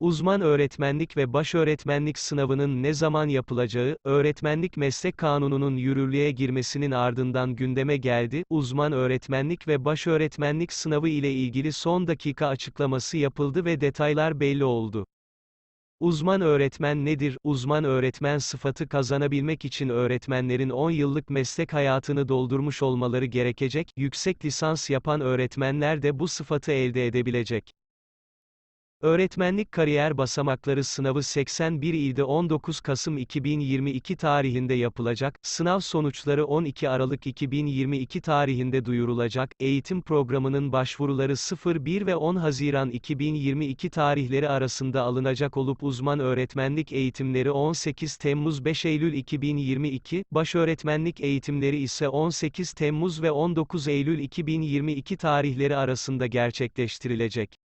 Uzman öğretmenlik ve başöğretmenlik sınavının ne zaman yapılacağı, Öğretmenlik Meslek Kanunu'nun yürürlüğe girmesinin ardından gündeme geldi. Uzman öğretmenlik ve başöğretmenlik sınavı ile ilgili son dakika açıklaması yapıldı ve detaylar belli oldu. Uzman öğretmen nedir? Uzman öğretmen sıfatı kazanabilmek için öğretmenlerin 10 yıllık meslek hayatını doldurmuş olmaları gerekecek, yüksek lisans yapan öğretmenler de bu sıfatı elde edebilecek. Öğretmenlik kariyer basamakları sınavı 81 ilde 19 Kasım 2022 tarihinde yapılacak, sınav sonuçları 12 Aralık 2022 tarihinde duyurulacak, eğitim programının başvuruları 01 ve 10 Haziran 2022 tarihleri arasında alınacak olup uzman öğretmenlik eğitimleri 18 Temmuz 5 Eylül 2022, başöğretmenlik eğitimleri ise 18 Temmuz ve 19 Eylül 2022 tarihleri arasında gerçekleştirilecek.